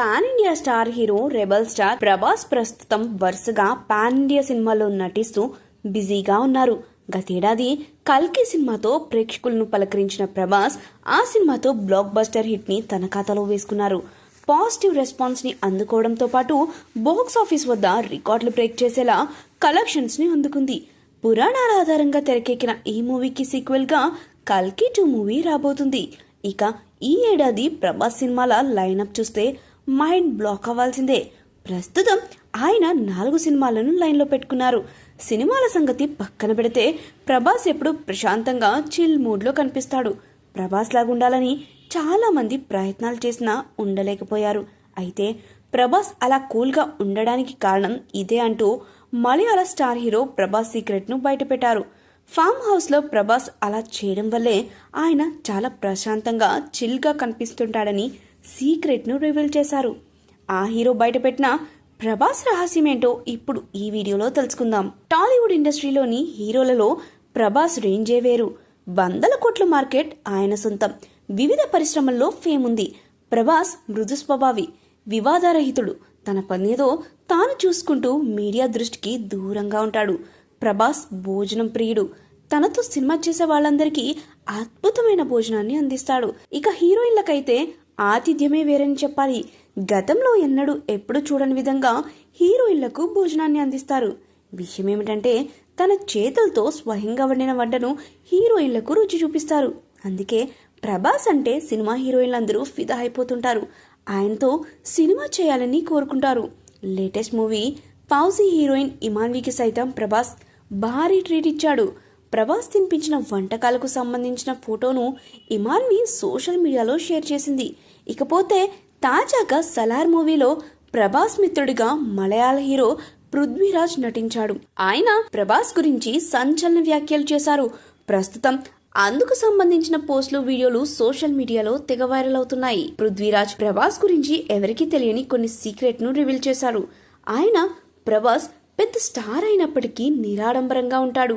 Pan India star hero rebel star Prabhas ప్రస్తుతం వరుసగా pan India సినిమాలో నటిస్తూ బిజీగా ఉన్నారు. గతేడాది కల్కి సినిమాతో ప్రేక్షకులను పలకరించిన ప్రభాస్ ఆ సినిమాతో బ్లాక్ బస్టర్ హిట్ని తన ఖాతాలో వేసుకున్నారు. పాజిటివ్ రెస్పాన్స్ని అందుకోవడంతో పాటు బాక్స్ ఆఫీస్ వద్ద రికార్డులు బ్రేక్ చేసేలా కలెక్షన్స్ని అందుకుంది. పురాణాల ఆధారంగా తెరకెక్కిన ఈ మూవీకి సీక్వెల్గా కల్కి టూ మూవీ రాబోతుంది. ఇక ఈ ఏడాది ప్రభాస్ సినిమాల లైనప్ చూస్తే మైండ్ బ్లాక్ అవ్వాల్సిందే. ప్రస్తుతం ఆయన నాలుగు సినిమాలను లైన్లో పెట్టుకున్నారు. సినిమాల సంగతి పక్కన పెడితే ప్రభాస్ ఎప్పుడు ప్రశాంతంగా చిల్ మూడ్లో కనిపిస్తాడు. ప్రభాస్ లాగుండాలని చాలామంది ప్రయత్నాలు చేసినా ఉండలేకపోయారు. అయితే ప్రభాస్ అలా కూల్గా ఉండడానికి కారణం ఇదే అంటూ మలయాళ స్టార్ హీరో ప్రభాస్ సీక్రెట్ను బయటపెట్టారు. ఫామ్ హౌస్లో ప్రభాస్ అలా చేయడం వల్లే ఆయన చాలా ప్రశాంతంగా చిల్గా కనిపిస్తుంటాడని సీక్రెట్ను రివీల్ చేశారు. ఆ హీరో బయటపెట్టిన ప్రభాస్ రహస్యమేంటో ఇప్పుడు ఈ వీడియోలో తెలుసుకుందాం. టాలీవుడ్ ఇండస్ట్రీలోని హీరోలలో ప్రభాస్ రేంజే వేరు. వందల కోట్ల మార్కెట్ ఆయన సొంతం. వివిధ పరిశ్రమల్లో ఫేమ్ ఉంది. ప్రభాస్ మృదు స్వభావి వివాదరహితుడు. తన పనేదో తాను చూసుకుంటూ మీడియా దృష్టికి దూరంగా ఉంటాడు. ప్రభాస్ భోజనం ప్రియుడు. తనతో సినిమా చేసే వాళ్ళందరికీ అద్భుతమైన భోజనాన్ని అందిస్తాడు. ఇక హీరోయిన్లకైతే ఆతిథ్యమే వేరని చెప్పాలి. గతంలో ఎన్నడూ ఎప్పుడు చూడని విధంగా హీరోయిన్లకు భోజనాన్ని అందిస్తారు. విషయం ఏమిటంటే తన చేతులతో స్వయంగా వండిన వంటను హీరోయిన్లకు రుచి చూపిస్తారు. అందుకే ప్రభాస్ అంటే సినిమా హీరోయిన్లందరూ ఫిదా అయిపోతుంటారు. ఆయనతో సినిమా చేయాలని కోరుకుంటారు. లేటెస్ట్ మూవీ పౌజీ హీరోయిన్ ఇమాన్వికి సైతం ప్రభాస్ భారీ ట్రీట్ ఇచ్చాడు. ప్రభాస్ తినిపించిన వంటకాలకు సంబంధించిన ఫోటోను ఇమాన్వి సోషల్ మీడియాలో షేర్ చేసింది. ఇకపోతే తాజాగా సలార్ మూవీలో ప్రభాస్ మిత్రుడిగా మలయాళ హీరో పృథ్వీరాజ్ నటించాడు. ఆయన ప్రభాస్ గురించి సంచలన వ్యాఖ్యలు చేశారు. ప్రస్తుతం అందుకు సంబంధించిన పోస్టులు వీడియోలు సోషల్ మీడియాలో తెగ వైరల్ అవుతున్నాయి. పృథ్వీరాజ్ ప్రభాస్ గురించి ఎవరికీ తెలియని కొన్ని సీక్రెట్ను రివీల్ చేశారు. ఆయన ప్రభాస్ పెద్ద స్టార్ అయినప్పటికీ నిరాడంబరంగా ఉంటాడు.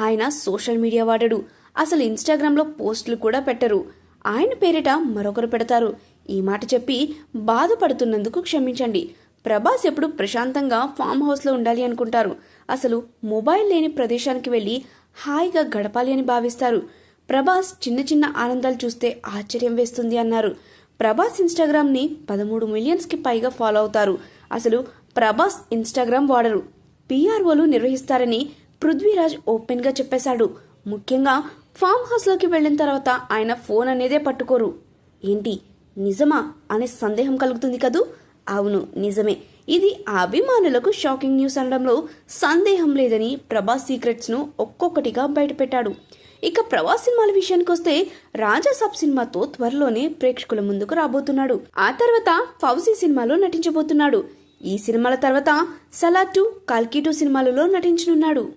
ఆయన సోషల్ మీడియా వాడడు. అసలు ఇన్స్టాగ్రామ్లో పోస్టులు కూడా పెట్టరు. ఆయన పేరిట మరొకరు పెడతారు. ఈ మాట చెప్పి బాధపడుతున్నందుకు క్షమించండి. ప్రభాస్ ఎప్పుడు ప్రశాంతంగా ఫామ్ హౌస్లో ఉండాలి అనుకుంటారు. అసలు మొబైల్ లేని ప్రదేశానికి వెళ్ళి హాయిగా గడపాలి అని భావిస్తారు. ప్రభాస్ చిన్న చిన్న ఆనందాలు చూస్తే ఆశ్చర్యం వేస్తుంది అన్నారు. ప్రభాస్ ఇన్స్టాగ్రామ్ని పదమూడు మిలియన్స్కి పైగా ఫాలో అవుతారు. అసలు ప్రభాస్ ఇన్స్టాగ్రామ్ వాడరు. పీఆర్ఓలు నిర్వహిస్తారని పృథ్వీరాజ్ ఓపెన్గా చెప్పేశాడు. ముఖ్యంగా ఫామ్ హౌస్లోకి వెళ్ళిన తర్వాత ఆయన ఫోన్ అనేదే పట్టుకోరు. ఏంటి నిజమా అనే సందేహం కలుగుతుంది కదూ? అవును నిజమే. ఇది అభిమానులకు షాకింగ్ న్యూస్ అనడంలో సందేహం లేదని ప్రభాస్ సీక్రెట్స్ను ఒక్కొక్కటిగా బయటపెట్టాడు. ఇక ప్రభాస్ సినిమాల విషయానికి వస్తే రాజా సబ్ సినిమాతో త్వరలోనే ప్రేక్షకుల ముందుకు రాబోతున్నాడు. ఆ తర్వాత ఫౌజీ సినిమాలో నటించబోతున్నాడు. ఈ సినిమాల తర్వాత సలా టూ కల్కీ టూ సినిమాలలో నటించనున్నాడు.